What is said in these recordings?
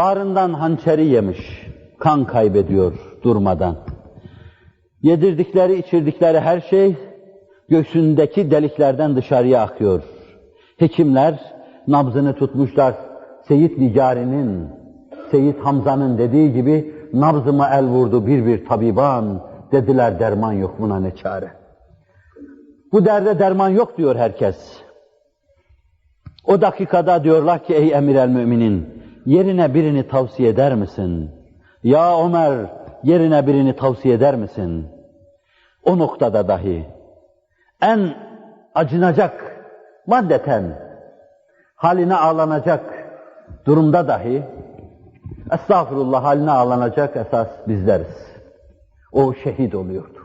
Bağrından hançeri yemiş, kan kaybediyor durmadan. Yedirdikleri, içirdikleri her şey göğsündeki deliklerden dışarıya akıyor. Hekimler nabzını tutmuşlar. Seyit Nicari'nin, Seyit Hamza'nın dediği gibi nabzıma el vurdu bir bir tabiban. Dediler derman yok buna ne çare. Bu derde derman yok diyor herkes. O dakikada diyorlar ki ey emir el müminin yerine birini tavsiye eder misin? Ya Ömer yerine birini tavsiye eder misin? O noktada dahi en acınacak maddeten haline ağlanacak durumda dahi estağfurullah haline ağlanacak esas bizleriz. O şehit oluyordu.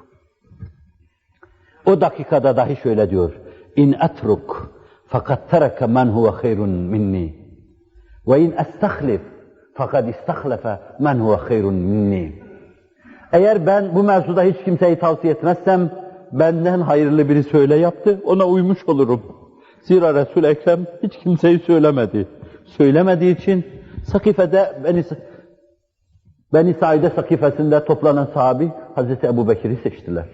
O dakikada dahi şöyle diyor. İn etruk fakat tereke men huve hayrun minni. İn estahlif fakat istahlefe men huve hayrun minni. Eğer ben bu mevzuda hiç kimseyi tavsiye etmezsem benden hayırlı biri söyle yaptı, ona uymuş olurum. Zira resul Ekrem hiç kimseyi söylemedi. Söylemediği için Sakife'de Beni, Beni Saide Sakifesi'nde toplanan sahabi Hazreti Ebu Bekir'i seçtiler.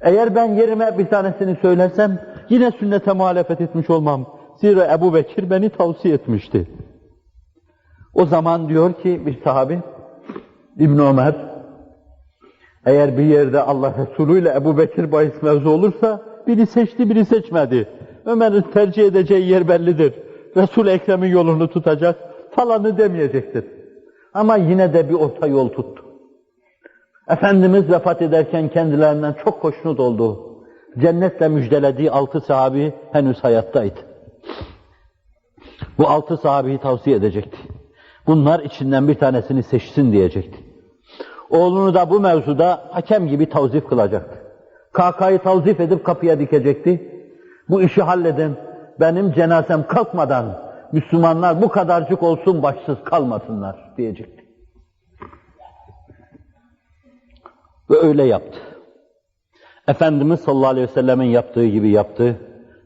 Eğer ben yerime bir tanesini söylersem yine sünnete muhalefet etmiş olmam. Zira Ebu Bekir beni tavsiye etmişti. O zaman diyor ki bir sahabi İbn Ömer eğer bir yerde Allah Resulü ile Ebu Bekir bahis mevzu olursa biri seçti biri seçmedi. Ömer'in tercih edeceği yer bellidir. Resul Ekrem'in yolunu tutacak falanı demeyecektir. Ama yine de bir orta yol tuttu. Efendimiz vefat ederken kendilerinden çok hoşnut oldu. Cennetle müjdelediği altı sahabi henüz hayattaydı. Bu altı sahabeyi tavsiye edecekti. Bunlar içinden bir tanesini seçsin diyecekti. Oğlunu da bu mevzuda hakem gibi tavzif kılacaktı. Kakayı tavzif edip kapıya dikecekti. Bu işi halledin, benim cenazem kalkmadan Müslümanlar bu kadarcık olsun başsız kalmasınlar diyecekti. Ve öyle yaptı. Efendimiz sallallahu aleyhi ve sellemin yaptığı gibi yaptı.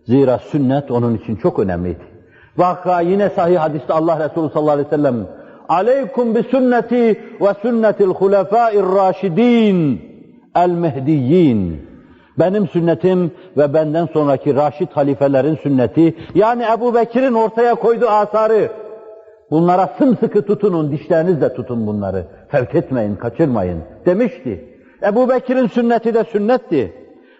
Zira sünnet onun için çok önemliydi. Vaka yine sahih hadiste Allah Resulü sallallahu aleyhi ve sellem Aleykum bi sünneti ve sünnetil hulefâir raşidin el mehdiyyin. Benim sünnetim ve benden sonraki raşid halifelerin sünneti yani Ebu Bekir'in ortaya koyduğu asarı bunlara sımsıkı tutunun, dişlerinizle tutun bunları. Fevk etmeyin, kaçırmayın demişti. Ebu Bekir'in sünneti de sünnetti.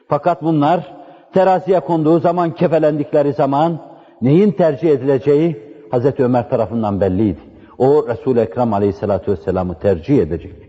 Fakat bunlar teraziye konduğu zaman, kefelendikleri zaman neyin tercih edileceği Hazreti Ömer tarafından belliydi. O Resul-i Ekrem Aleyhisselatü Vesselam'ı tercih edecekti.